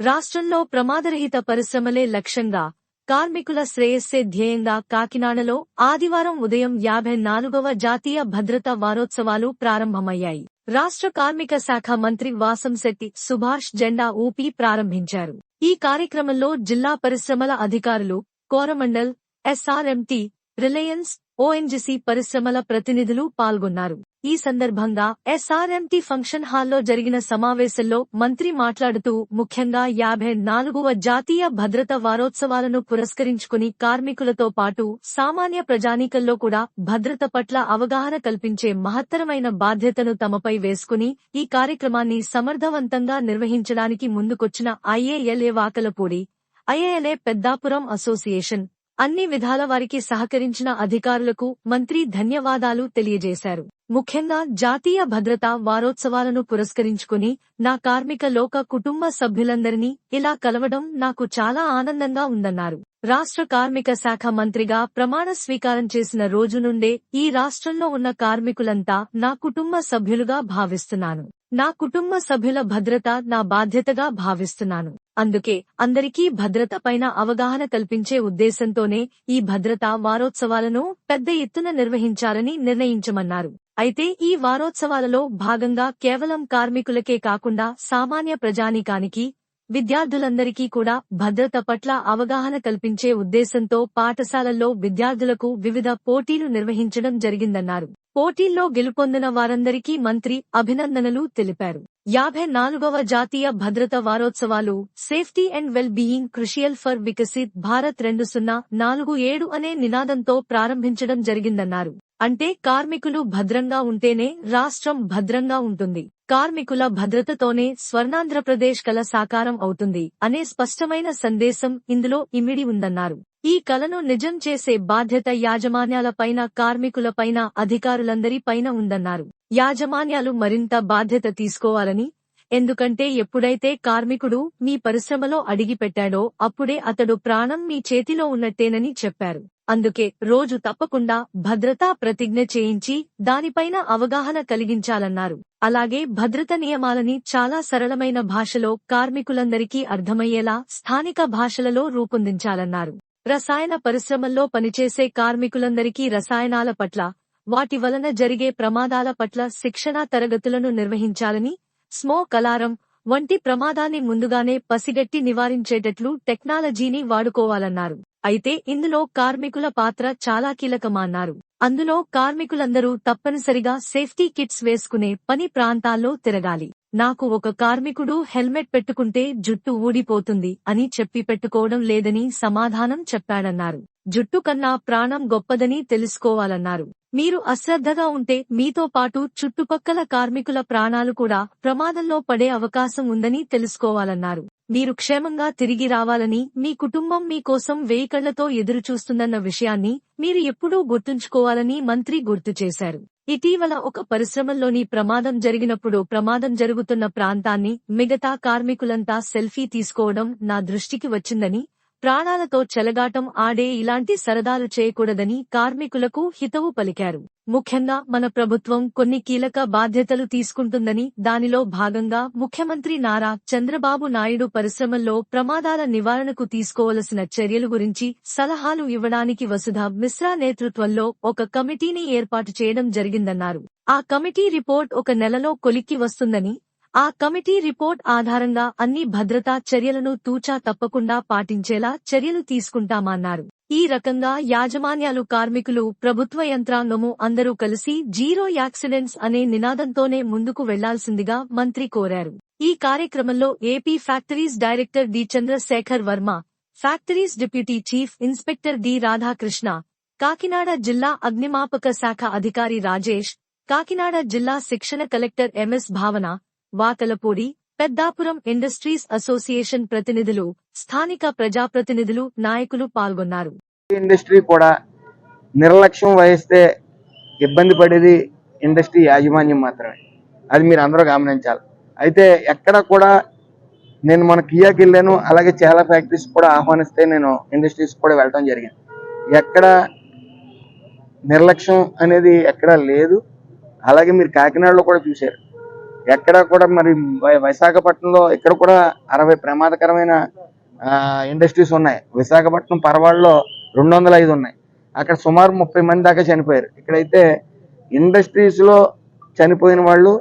రాష్ట్రంలో ప్రమాదరహిత పరిశ్రమలే లక్ష్యంగా కార్మికుల శ్రేయస్సే ధ్యేయంగా కాకినాడలో ఆదివారం ఉదయం యాభై నాలుగవ జాతీయ భద్రతా వారోత్సవాలు ప్రారంభమయ్యాయి. రాష్ట్ర కార్మిక శాఖ మంత్రి వాసంశెట్టి సుభాష్ జెండా ఊపి ప్రారంభించారు. ఈ కార్యక్రమంలో జిల్లా పరిశ్రమల అధికారులు కోరమండల్ ఎస్ఆర్ఎంటీ రిలయన్స్ ఓఎన్జీసీ పరిశ్రమల ప్రతినిధులు పాల్గొన్నారు. ఈ సందర్భంగా ఎస్ఆర్ఎంటీ ఫంక్షన్ హాల్లో జరిగిన సమావేశంలో మంత్రి మాట్లాడుతూ ముఖ్యంగా యాభై నాలుగవ జాతీయ భద్రత వారోత్సవాలను పురస్కరించుకుని కార్మికులతో పాటు సామాన్య ప్రజానీకంలో కూడా భద్రత పట్ల అవగాహన కల్పించే మహత్తరమైన బాధ్యతను తమపై వేసుకుని ఈ కార్యక్రమాన్ని సమర్థవంతంగా నిర్వహించడానికి ముందుకొచ్చిన IALA Vakalapudi IALA Peddapuram association. అన్ని విధాల వారికి సహకరించిన అధికారులకు మంత్రి ధన్యవాదాలు తెలియజేశారు. ముఖ్యంగా జాతీయ భద్రతా వారోత్సవాలను పురస్కరించుకుని నా కార్మిక లోక కుటుంబ సభ్యులందరినీ ఇలా కలవడం నాకు చాలా ఆనందంగా ఉందన్నారు. రాష్ట్ర కార్మిక శాఖ మంత్రిగా ప్రమాణ స్వీకారం చేసిన రోజు నుండే ఈ రాష్ట్రంలో ఉన్న కార్మికులంతా నా కుటుంబ సభ్యులుగా భావిస్తున్నాను. నా కుటుంబ సభ్యుల భద్రత నా బాధ్యతగా భావిస్తున్నాను. అందుకే అందరికీ భద్రత పైన అవగాహన కల్పించే ఉద్దేశంతోనే ఈ భద్రతా వారోత్సవాలను పెద్ద ఎత్తున నిర్వహించాలని నిర్ణయించమన్నారు. అయితే ఈ వారోత్సవాలలో భాగంగా కేవలం కార్మికులకే కాకుండా సామాన్య ప్రజానీకానికి విద్యార్థులందరికీ కూడా భద్రత పట్ల అవగాహన కల్పించే ఉద్దేశంతో పాఠశాలల్లో విద్యార్థులకు వివిధ పోటీలు నిర్వహించడం జరిగిందన్నారు. పోటీల్లో గెలుపొందిన వారందరికీ మంత్రి అభినందనలు తెలిపారు. యాభై నాలుగవ జాతీయ భద్రత వారోత్సవాలు safety and well being crucial for Viksit Bharat రెండు సున్నా నాలుగు ఏడు అనే నినాదంతో ప్రారంభించడం జరిగిందన్నారు. అంటే కార్మికులు భద్రంగా ఉంటేనే రాష్ట్రం భద్రంగా ఉంటుంది. కార్మికుల భద్రతతోనే స్వర్ణాంధ్రప్రదేశ్ కల సాకారం అవుతుంది అనే స్పష్టమైన సందేశం ఇందులో ఇమిడి ఉందన్నారు. ఈ కలను నిజం చేసే బాధ్యత యాజమాన్యాలపైన కార్మికులపైన అధికారులందరి పైన ఉందన్నారు. యాజమాన్యాలు మరింత బాధ్యత తీసుకోవాలని ఎందుకంటే ఎప్పుడైతే కార్మికుడు మీ పరిశ్రమలో అడిగిపెట్టాడో అప్పుడే అతడు ప్రాణం మీ చేతిలో ఉన్నట్టేనని చెప్పారు. అందుకే రోజు తప్పకుండా భద్రతా ప్రతిజ్ఞ చేయించి దానిపైన అవగాహన కలిగించాలన్నారు. అలాగే భద్రత నియమాలని చాలా సరళమైన భాషలో కార్మికులందరికీ అర్థమయ్యేలా స్థానిక భాషలలో రూపొందించాలన్నారు. రసాయన పరిశ్రమల్లో పనిచేసే కార్మికులందరికీ రసాయనాల పట్ల వాటి వలన జరిగే ప్రమాదాల పట్ల శిక్షణా తరగతులను నిర్వహించాలని స్మోక్ అలారం వంటి ప్రమాదాన్ని ముందుగానే పసిగట్టి నివారించేటట్లు టెక్నాలజీని వాడుకోవాలన్నారు. అయితే ఇందులో కార్మికుల పాత్ర చాలా కీలకమన్నారు. అందులో కార్మికులందరూ తప్పనిసరిగా సేఫ్టీ కిట్స్ వేసుకునే పని ప్రాంతాల్లో తిరగాలి. నాకు ఒక కార్మికుడు హెల్మెట్ పెట్టుకుంటే జుట్టు ఊడిపోతుంది అని చెప్పి పెట్టుకోవడం లేదని సమాధానం చెప్పాడన్నారు. జుట్టు కన్నా ప్రాణం గొప్పదని తెలుసుకోవాలన్నారు. మీరు అశ్రద్ధగా ఉంటే మీతో పాటు చుట్టుపక్కల కార్మికుల ప్రాణాలు కూడా ప్రమాదంలో పడే అవకాశం ఉందని తెలుసుకోవాలన్నారు. మీరు క్షేమంగా తిరిగి రావాలని మీ కుటుంబం మీకోసం వేయికళ్ళతో ఎదురుచూస్తుందన్న విషయాన్ని మీరు ఎప్పుడూ గుర్తుంచుకోవాలని మంత్రి గుర్తు చేశారు. ఇటీవల ఒక పరిశ్రమల్లోని ప్రమాదం జరిగినప్పుడు ప్రమాదం జరుగుతున్న ప్రాంతాన్ని మిగతా కార్మికులంతా సెల్ఫీ తీసుకోవడం నా దృష్టికి వచ్చిందని ప్రాణాలతో చెలగాటం ఆడే ఇలాంటి సరదాలు చేయకూడదని కార్మికులకు హితవు పలికారు. ముఖ్యంగా మన ప్రభుత్వం కొన్ని కీలక బాధ్యతలు తీసుకుంటుందని దానిలో భాగంగా ముఖ్యమంత్రి నారా చంద్రబాబు నాయుడు పరిశ్రమల్లో ప్రమాదాల నివారణకు తీసుకోవలసిన చర్యలు గురించి సలహాలు ఇవ్వడానికి వసుధ మిశ్రా నేతృత్వంలో ఒక కమిటీని ఏర్పాటు చేయడం జరిగిందన్నారు. ఆ కమిటీ రిపోర్ట్ ఒక నెలలో కొలిక్కి వస్తుందని ఆ కమిటీ రిపోర్ట్ ఆధారంగా అన్ని భద్రతా చర్యలను తూచా తప్పకుండా పాటించేలా చర్యలు తీసుకుంటామన్నారు. ఈ రకంగా యాజమాన్యాలు కార్మికులు ప్రభుత్వ యంత్రాంగము అందరూ కలిసి జీరో యాక్సిడెంట్స్ అనే నినాదంతోనే ముందుకు వెళ్ళాల్సిందిగా మంత్రి కోరారు. ఈ కార్యక్రమంలో AP factories director D. Chandrasekhar Varma factories deputy chief inspector D. Radhakrishna Kakinada జిల్లా అగ్నిమాపక శాఖ అధికారి రాజేష్ కాకినాడ జిల్లా శిక్షణ కలెక్టర్ ఎంఎస్ భావన వాకలపూడి పెద్దాపురం ఇండస్ట్రీస్ అసోసియేషన్ ప్రతినిధులు స్థానిక ప్రజాప్రతినిధులు నాయకులు పాల్గొన్నారు. ఇండస్ట్రీ కూడా నిర్లక్ష్యం వహిస్తే ఇబ్బంది పడేది ఇండస్ట్రీ యాజమాన్యం మాత్రమే. అది మీరు అందరూ గమనించాలి. అయితే ఎక్కడ కూడా నేను మన కియాకి వెళ్ళాను అలాగే చాలా ఫ్యాక్టరీస్ కూడా ఆహ్వానిస్తే నేను ఇండస్ట్రీస్ కూడా వెళ్ళడం జరిగింది. ఎక్కడ నిర్లక్ష్యం అనేది ఎక్కడా లేదు. అలాగే మీరు కాకినాడలో కూడా చూశారు. ఎక్కడ కూడా మరి వై- విశాఖపట్నంలో ఇక్కడ కూడా అరవై ప్రమాదకరమైన ఇండస్ట్రీస్ ఉన్నాయి. విశాఖపట్నం పర్వాళ్ళలో రెండు వందల ఐదు ఉన్నాయి. అక్కడ సుమారు ముప్పై మంది దాకా చనిపోయారు. ఇక్కడైతే ఇండస్ట్రీస్లో చనిపోయిన వాళ్ళు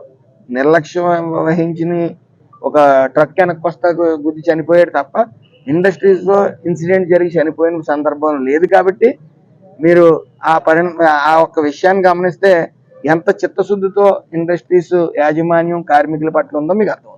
నిర్లక్ష్యం వహించిన ఒక ట్రక్ వెనక్కొస్తా గుద్ది చనిపోయాడు తప్ప ఇండస్ట్రీస్లో ఇన్సిడెంట్ జరిగి చనిపోయిన సందర్భం లేదు కాబట్టి మీరు ఆ పరి ఆ ఒక్క విషయాన్ని గమనిస్తే ఎంత చిత్తశుద్ధితో ఇండస్ట్రీస్ యాజమాన్యం కార్మికుల పట్ల ఉందో మీకు అర్థం